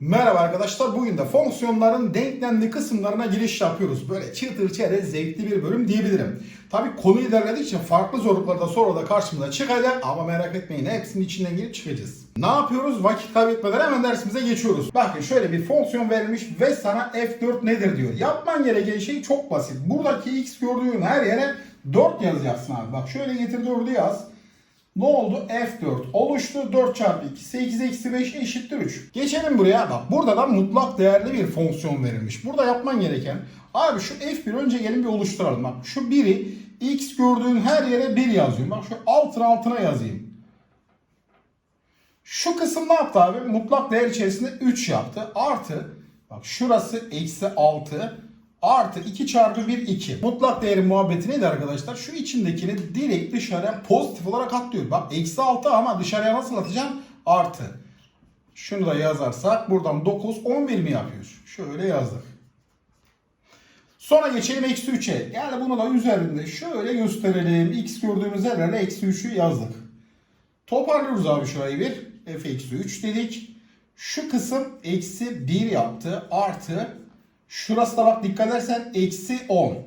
Merhaba arkadaşlar. Bugün de fonksiyonların denklemli kısımlarına giriş yapıyoruz. Böyle çıtır çerez zevkli bir bölüm diyebilirim. Tabi konu ilerledikçe farklı zorluklar da sonra da karşımıza çıkacak ama merak etmeyin hepsinin içinden girip çıkacağız. Ne yapıyoruz? Vakit kaybetmeden hemen dersimize geçiyoruz. Bakın şöyle bir fonksiyon verilmiş ve sana f4 nedir diyor. Yapman gereken şey çok basit. Buradaki x gördüğün her yere 4 yazacaksın abi. Bak şöyle getir 4'ü yaz. Ne oldu? F4 oluştu. 4 çarpı 2 8 eksi 5 eşittir 3. Geçelim buraya. Bak burada da mutlak değerli bir fonksiyon verilmiş. Burada yapman gereken abi şu F1 önce gelin bir oluşturalım. Bak şu 1'i x gördüğün her yere 1 yazıyorum. Bak şu altına altına yazayım. Şu kısım ne yaptı abi? Mutlak değer içerisinde 3 yaptı. Artı bak şurası eksi 6 artı 2 çarpı 1 2. Mutlak değerin muhabbeti neydi arkadaşlar? Şu içindekini direkt dışarıya pozitif olarak atlıyor. Bak eksi 6 ama dışarıya nasıl atacağım? Artı. Şunu da yazarsak buradan 9 11 mi yapıyor? Şöyle yazdık. Sonra geçelim eksi 3'e. Yani bunu da üzerinde şöyle gösterelim. X gördüğümüz yerlere eksi 3'ü yazdık. Toparlıyoruz abi şurayı bir. F eksi 3 dedik. Şu kısım eksi 1 yaptı. Artı. Şurası da bak dikkat edersen eksi 10.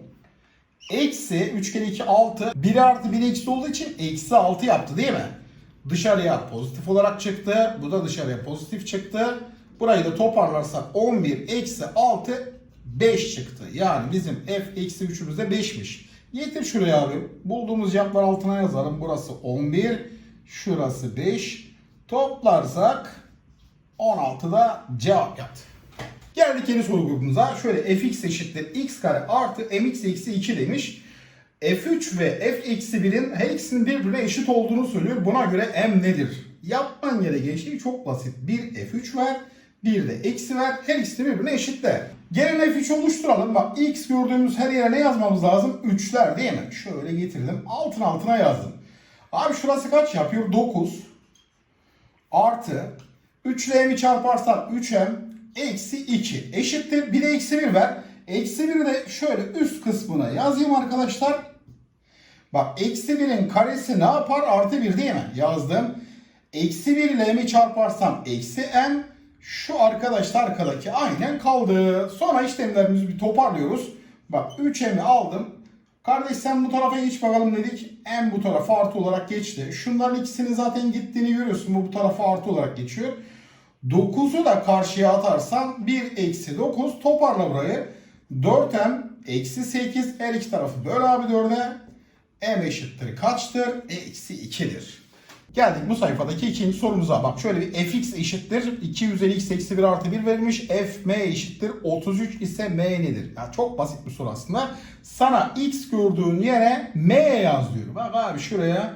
Eksi 3 kere 2 6. 1 artı 1 eksi olduğu için eksi 6 yaptı değil mi? Dışarıya pozitif olarak çıktı. Bu da dışarıya pozitif çıktı. Burayı da toparlarsak 11 eksi 6 5 çıktı. Yani bizim f eksi 3'ümüz de 5'miş. Getir şuraya abi. Bulduğumuz cevaplar altına yazalım. Burası 11. Şurası 5. Toplarsak 16'da cevap yaptı. Geldik yeni soru grubumuza. Şöyle fx eşittir x kare artı mx eksi 2 demiş. f3 ve f eksi 1'in her ikisinin birbirine eşit olduğunu söylüyor. Buna göre m nedir? Yapman gereken şey çok basit. Bir f3 ver, bir de eksi ver. Her ikisi birbirine eşitler. Gelin f3 oluşturalım. Bak x gördüğümüz her yere ne yazmamız lazım? 3'ler değil mi? Şöyle getirdim. Altın altına yazdım. Abi şurası kaç yapıyor? 9 artı 3 ile m'i çarparsak 3m eksi 2 eşittir. Bir de eksi 1 ver. Eksi 1'i de şöyle üst kısmına yazayım arkadaşlar. Bak eksi 1'in karesi ne yapar? Artı 1 değil mi? Yazdım. Eksi 1 ile m'i çarparsam eksi m. Şu arkadaşlar arkadaki aynen kaldı. Sonra işlemlerimizi bir toparlıyoruz. Bak 3m'i aldım. Kardeş sen bu tarafa geç bakalım dedik. M bu tarafa artı olarak geçti. Şunların ikisinin zaten gittiğini görüyorsun. Bu bu tarafa artı olarak geçiyor. 9'u da karşıya atarsan 1 eksi 9 toparla burayı. 4m eksi 8 her iki tarafı böl abi 4'e. m eşittir kaçtır? Eksi 2'dir. Geldik bu sayfadaki ikinci sorumuza. Bak şöyle bir fx eşittir 2 üzeri x eksi 1 artı 1 verilmiş. fm eşittir 33 ise m nedir? Ya çok basit bir soru aslında. Sana x gördüğün yere m yaz diyor. Bak abi şuraya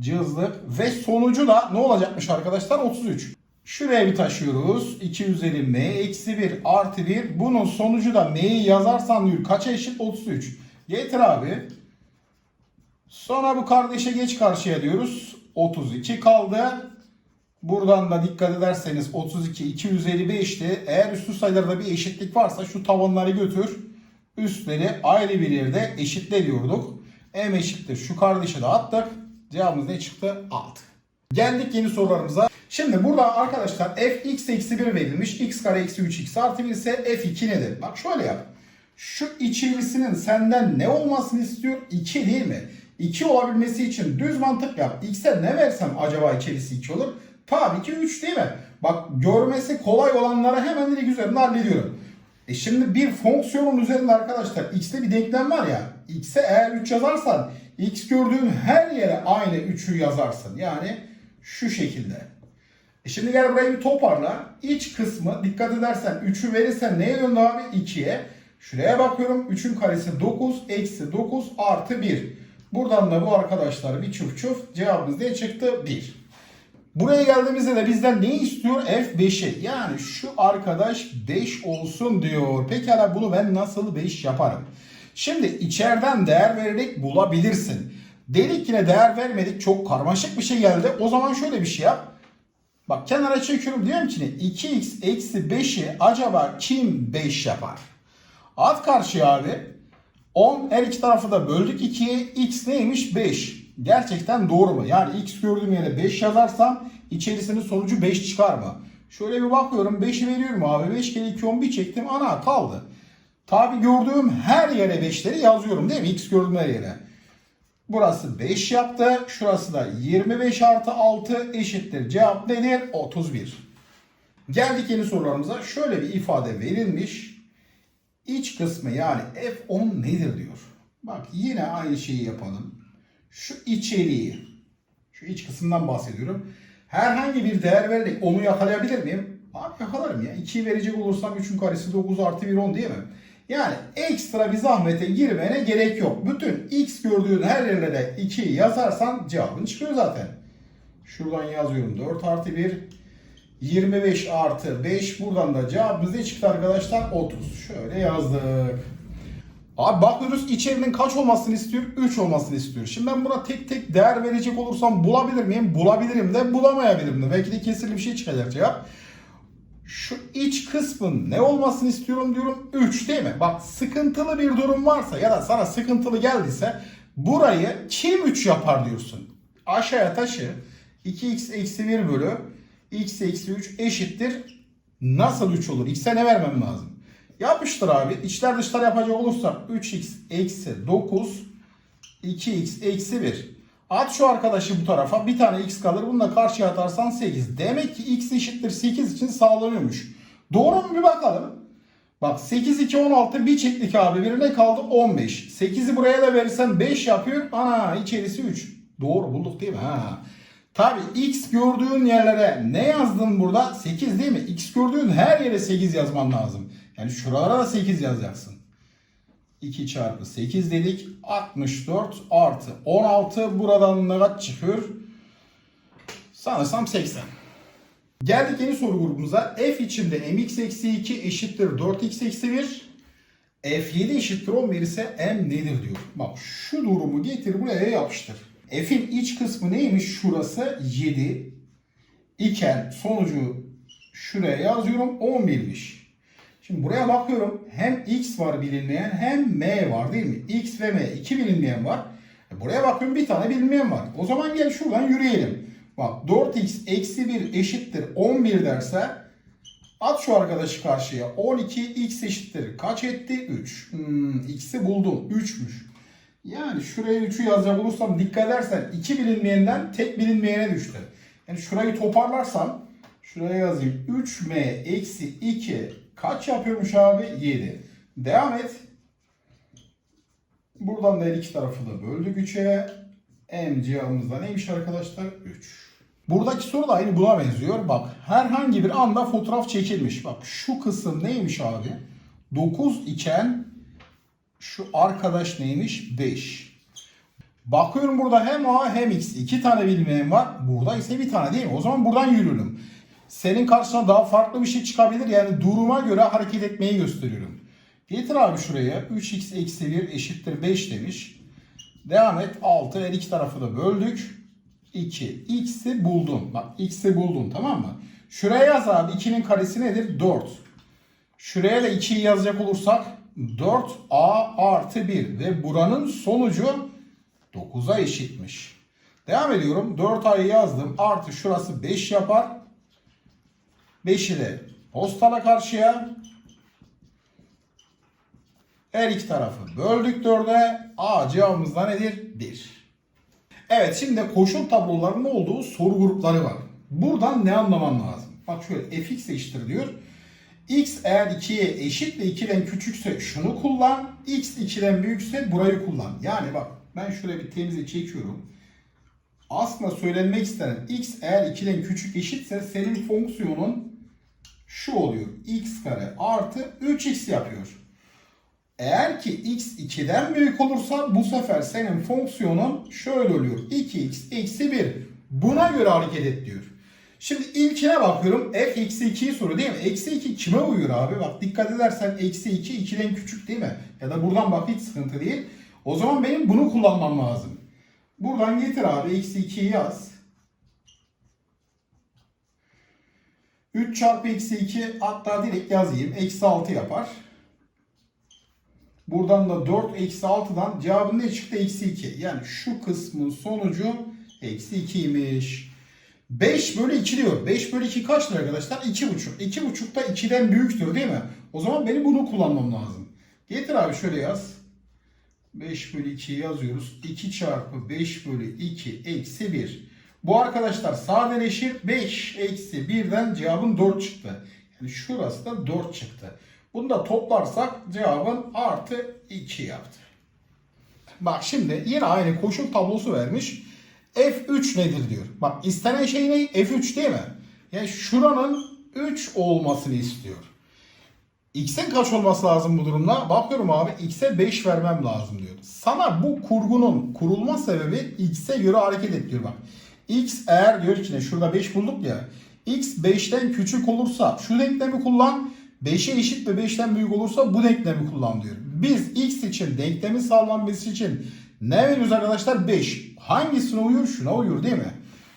cızdık. Ve sonucu da ne olacakmış arkadaşlar? 33. Şuraya bir taşıyoruz. 2 üzeri m eksi 1 artı 1. Bunun sonucu da m'yi yazarsan diyor. Kaça eşit? 33. Getir abi. Sonra bu kardeşe geç karşıya diyoruz. 32 kaldı. Buradan da dikkat ederseniz 32 2 üzeri 5'ti. Eğer üstü sayılarda bir eşitlik varsa şu tavanları götür. Üstleri ayrı bir yerde eşitle diyorduk. M eşittir. Şu kardeşe de attık. Cevabımız ne çıktı? 6. Geldik yeni sorularımıza. Şimdi burada arkadaşlar f x eksi 1 verilmiş. x kare eksi 3x artı 1 ise f2 nedir? Bak şöyle yap. Şu içerisinin senden ne olmasını istiyor? 2 değil mi? 2 olabilmesi için düz mantık yap. X'e ne versem acaba içerisi 2 olur? Tabii ki 3 değil mi? Bak görmesi kolay olanları hemen direkt üzerinde hallediyorum. E şimdi bir fonksiyonun üzerinde arkadaşlar x'te bir denklem var ya. x'e eğer 3 yazarsan x gördüğün her yere aynı 3'ü yazarsın. Yani şu şekilde. E şimdi gel burayı bir toparla. İç kısmı dikkat edersen 3'ü verirsen neye döndü abi? 2'ye. Şuraya bakıyorum. 3'ün karesi 9 eksi 9 artı 1. Buradan da bu arkadaşlar bir çuf çuf cevabımız ne çıktı? 1. Buraya geldiğimizde de bizden ne istiyor? F5'i. Yani şu arkadaş 5 olsun diyor. Pekala bunu ben nasıl 5 yaparım? Şimdi içeriden değer vererek bulabilirsin. Dedik yine değer vermedik. Çok karmaşık bir şey geldi. O zaman şöyle bir şey yap. Bak kenara çekiyorum diyorum ki ne? 2x eksi 5'i acaba kim 5 yapar? At karşıya abi. 10 her iki tarafı da böldük 2'ye. X neymiş? 5. Gerçekten doğru mu? Yani x gördüğüm yere 5 yazarsam içerisinin sonucu 5 çıkar mı? Şöyle bir bakıyorum 5'i veriyorum abi. 5 kere 2 10 bir çektim. Ana kaldı. Tabi gördüğüm her yere 5'leri yazıyorum değil mi? X gördüğüm her yere. Burası 5 yaptı. Şurası da 25 artı 6 eşittir. Cevap nedir? 31. Geldik yeni sorularımıza. Şöyle bir ifade verilmiş. İç kısmı yani F10 nedir diyor. Bak yine aynı şeyi yapalım. Şu içeriği, şu iç kısımdan bahsediyorum. Herhangi bir değer vererek onu yakalayabilir miyim? Abi yakalarım ya. 2'yi verecek olursam 3'ün karesi 9 artı 1 10 değil mi? Yani ekstra bir zahmete girmene gerek yok. Bütün x gördüğün her yerlere 2'yi yazarsan cevabın çıkıyor zaten. Şuradan yazıyorum 4 artı 1. 25 artı 5. Buradan da cevabımız ne çıktı arkadaşlar? 30. Şöyle yazdık. Abi bakıyoruz içerinin kaç olmasını istiyor? 3 olmasını istiyor. Şimdi ben buna tek tek değer verecek olursam bulabilir miyim? Bulabilirim de bulamayabilirim de. Belki de kesirli bir şey çıkacak cevap. Şu iç kısmın ne olmasını istiyorum diyorum? 3 değil mi? Bak sıkıntılı bir durum varsa ya da sana sıkıntılı geldiyse burayı kim 3 yapar diyorsun. Aşağıya taşı 2x eksi 1 bölü x eksi 3 eşittir. Nasıl 3 olur? X'e ne vermem lazım? Yapıştır abi. İçler dışlar yapacak olursak 3x eksi 9 2x eksi 1. At şu arkadaşı bu tarafa. Bir tane x kalır. Bunu da karşıya atarsan 8. Demek ki x eşittir 8 için sağlanıyormuş. Doğru mu bir bakalım. Bak 8 2 16 bir çektik abi. Birine kaldı 15. 8'i buraya da verirsen 5 yapıyor. Ana içerisi 3. Doğru bulduk değil mi? Ha. Tabi x gördüğün yerlere ne yazdın burada? 8 değil mi? X gördüğün her yere 8 yazman lazım. Yani şuralara da 8 yazacaksın. 2 çarpı 8 dedik. 64 artı 16 buradan ne kaç çıkıyor? Sanırsam 80. Geldik yeni soru grubumuza. F içinde mx eksi 2 eşittir 4x eksi 1. F7 eşittir 11 ise m nedir diyor. Bak şu durumu getir buraya yapıştır. F'in iç kısmı neymiş? Şurası 7 iken sonucu şuraya yazıyorum 11'miş. Şimdi buraya bakıyorum. Hem x var bilinmeyen hem m var değil mi? x ve m iki bilinmeyen var. E Buraya bakıyorum bir tane bilinmeyen var. O zaman gel şuradan yürüyelim. Bak 4x eksi 1 eşittir 11 derse at şu arkadaşı karşıya. 12 x eşittir. Kaç etti? 3. Hmm, x'i buldum. 3'müş. Yani şuraya 3'ü yazacak olursam dikkat edersen iki bilinmeyenden tek bilinmeyene düştü. Yani şurayı toparlarsam şuraya yazayım. 3m eksi 2 kaç yapıyormuş abi? 7. Devam et. Buradan da her iki tarafı da böldük 3'e. M cevabımız da neymiş arkadaşlar? 3. Buradaki soru da aynı buna benziyor. Bak herhangi bir anda fotoğraf çekilmiş. Bak şu kısım neymiş abi? 9 iken şu arkadaş neymiş? 5. Bakıyorum burada hem A hem X iki tane bilmeyen var. Burada ise bir tane değil mi? O zaman buradan yürürüm. Senin karşına daha farklı bir şey çıkabilir. Yani duruma göre hareket etmeyi gösteriyorum. Getir abi şuraya. 3x eksi 1 eşittir 5 demiş. Devam et. 6 her iki tarafı da böldük. 2. X'i buldum. Bak X'i buldum tamam mı? Şuraya yaz abi. 2'nin karesi nedir? 4. Şuraya da 2'yi yazacak olursak 4a artı 1 ve buranın sonucu 9'a eşitmiş. Devam ediyorum. 4a'yı yazdım. Artı şurası 5 yapar. 5'i de postala karşıya. Her iki tarafı böldük 4'e. A cevabımız da nedir? 1. Evet şimdi koşul tablolarının olduğu soru grupları var. Buradan ne anlaman lazım? Bak şöyle fx eşittir diyor. X eğer 2'ye eşit ve 2'den küçükse şunu kullan. X 2'den büyükse burayı kullan. Yani bak ben şöyle bir temize çekiyorum. Aslında söylenmek istenen x eğer 2'den küçük eşitse senin fonksiyonun şu oluyor. x kare artı 3x yapıyor. Eğer ki x 2'den büyük olursa bu sefer senin fonksiyonun şöyle oluyor. 2x eksi 1. Buna göre hareket et diyor. Şimdi ilkine bakıyorum. f eksi 2'yi soruyor değil mi? Eksi 2 kime uyuyor abi? Bak dikkat edersen eksi 2 2'den küçük değil mi? Ya da buradan bak hiç sıkıntı değil. O zaman benim bunu kullanmam lazım. Buradan getir abi. Eksi 2'yi yaz. 3 çarpı eksi 2 hatta direkt yazayım. Eksi 6 yapar. Buradan da 4 eksi 6'dan cevabın ne çıktı? Eksi 2. Yani şu kısmın sonucu eksi 2'ymiş. 5 bölü 2 diyor. 5 bölü 2 kaçtır arkadaşlar? 2,5. 2,5 da 2'den büyüktür değil mi? O zaman benim bunu kullanmam lazım. Getir abi şöyle yaz. 5 bölü 2'yi yazıyoruz. 2 çarpı 5 bölü 2 eksi 1. Bu arkadaşlar sadeleşir. 5 eksi 1'den cevabın 4 çıktı. Yani şurası da 4 çıktı. Bunu da toplarsak cevabın artı 2 yaptı. Bak şimdi yine aynı koşul tablosu vermiş. F3 nedir diyor. Bak istenen şey ne? F3 değil mi? Yani şuranın 3 olmasını istiyor. X'in kaç olması lazım bu durumda? Bakıyorum abi X'e 5 vermem lazım diyor. Sana bu kurgunun kurulma sebebi X'e göre hareket et diyor bak. X eğer diyor ki şurada 5 bulduk ya. X 5'ten küçük olursa şu denklemi kullan. 5'e eşit ve 5'ten büyük olursa bu denklemi kullan diyor. Biz X için denklemin sağlanması için ne veriyoruz arkadaşlar? 5. Hangisine uyuyor? Şuna uyuyor değil mi?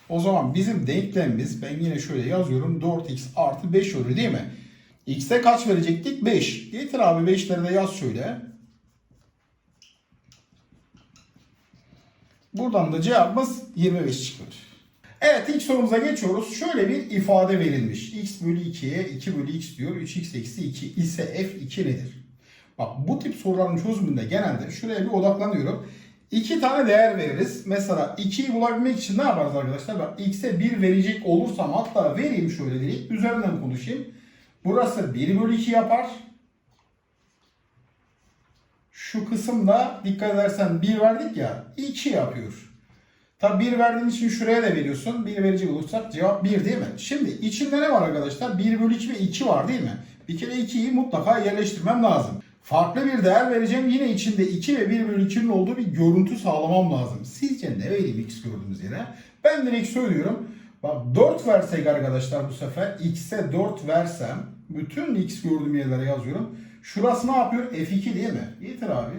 O zaman bizim denklemimiz ben yine şöyle yazıyorum 4x artı 5 oluyor değil mi? X'e kaç verecektik? 5. Getir abi 5'leri de yaz şöyle. Buradan da cevabımız 25 çıkıyor. Evet ilk sorumuza geçiyoruz. Şöyle bir ifade verilmiş. x bölü 2'ye 2 bölü x diyor. 3x eksi 2 ise f2 nedir? Bak bu tip soruların çözümünde genelde şuraya bir odaklanıyorum. İki tane değer veririz. Mesela 2'yi bulabilmek için ne yaparız arkadaşlar? Bak x'e 1 verecek olursam hatta vereyim şöyle direkt üzerinden konuşayım. Burası 1 bölü 2 yapar. Şu kısımda dikkat edersen 1 verdik ya 2 yapıyor. Tabi 1 verdiğin için şuraya da veriyorsun. 1 verecek olursak cevap 1 değil mi? Şimdi içinde ne var arkadaşlar? 1 bölü 2 ve 2 var değil mi? Bir kere 2'yi mutlaka yerleştirmem lazım. Farklı bir değer vereceğim. Yine içinde 2 ve 1 bölü 2'nin olduğu bir görüntü sağlamam lazım. Sizce ne vereyim x gördüğümüz yere? Ben direkt söylüyorum. Bak 4 versek arkadaşlar bu sefer x'e 4 versem bütün x gördüğüm yerlere yazıyorum. Şurası ne yapıyor? F2 değil mi? Getir abi.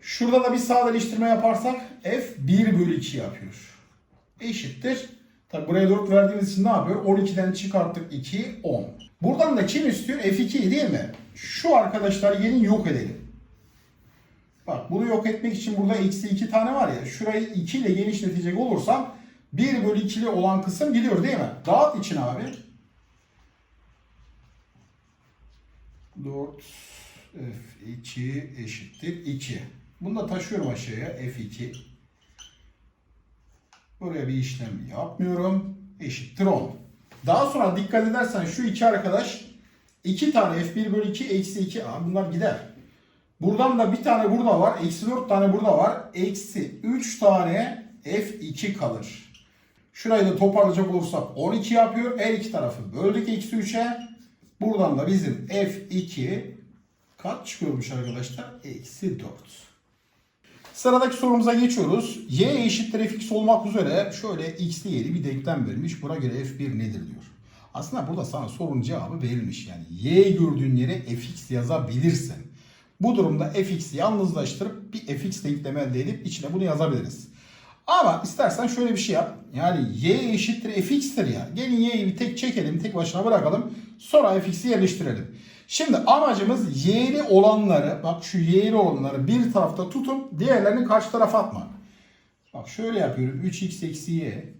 Şurada da bir sadeleştirme yaparsak f 1 bölü 2 yapıyor. Eşittir. Tabi buraya 4 verdiğimiz için ne yapıyor? 12'den çıkarttık 2, 10. Buradan da kim istiyor? F2 değil mi? Şu arkadaşlar gelin yok edelim. Bak bunu yok etmek için burada eksi 2 tane var ya. Şurayı 2 ile genişletecek olursam 1 bölü 2'li olan kısım gidiyor değil mi? Dağıt için abi. 4 F2 eşittir 2. Bunu da taşıyorum aşağıya F2. Buraya bir işlem yapmıyorum. Eşittir 10. Daha sonra dikkat edersen şu iki arkadaş iki tane F1 bölü 2 eksi 2. Aa, bunlar gider. Buradan da bir tane burada var. Eksi 4 tane burada var. Eksi 3 tane F2 kalır. Şurayı da toparlayacak olursak 12 yapıyor. Her iki tarafı böldük eksi 3'e. Buradan da bizim F2 kaç çıkıyormuş arkadaşlar? Eksi 4. Sıradaki sorumuza geçiyoruz. Y eşittir fx olmak üzere şöyle x diye bir denklem vermiş. Buna göre f1 nedir diyor. Aslında burada sana sorunun cevabı verilmiş. Yani y gördüğün yere fx yazabilirsin. Bu durumda fx'i yalnızlaştırıp bir fx denklemi elde edip içine bunu yazabiliriz. Ama istersen şöyle bir şey yap. Yani y eşittir fx'tir ya. Gelin y'yi bir tek çekelim, tek başına bırakalım. Sonra fx'i yerleştirelim. Şimdi amacımız y'li olanları, bak şu y'li olanları bir tarafta tutup diğerlerini karşı tarafa atmak. Bak şöyle yapıyorum. 3x eksi y.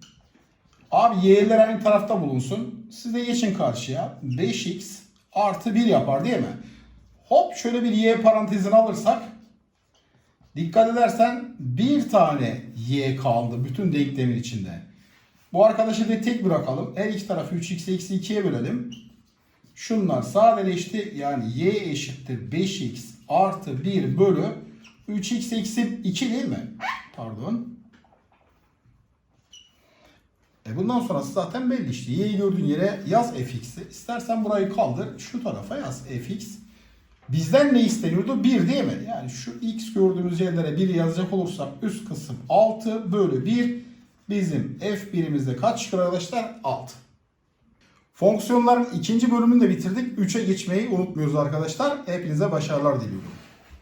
Abi y'ler aynı tarafta bulunsun. Siz de geçin karşıya. 5x artı 1 yapar değil mi? Hop şöyle bir y parantezini alırsak Dikkat edersen bir tane y kaldı bütün denklemin içinde. Bu arkadaşı da tek bırakalım. Her iki tarafı 3x eksi 2'ye bölelim. Şunlar sadeleşti. Yani y eşittir 5x artı 1 bölü 3x eksi 2 değil mi? Pardon. E bundan sonrası zaten belli işte. Y'yi gördüğün yere yaz fx'i. İstersen burayı kaldır. Şu tarafa yaz fx. Bizden ne isteniyordu? 1 değil mi? Yani şu x gördüğümüz yerlere 1 yazacak olursak üst kısım 6 bölü 1 bizim f birimizde kaç çıkar arkadaşlar? 6. Fonksiyonların ikinci bölümünü de bitirdik. 3'e geçmeyi unutmuyoruz arkadaşlar. Hepinize başarılar diliyorum.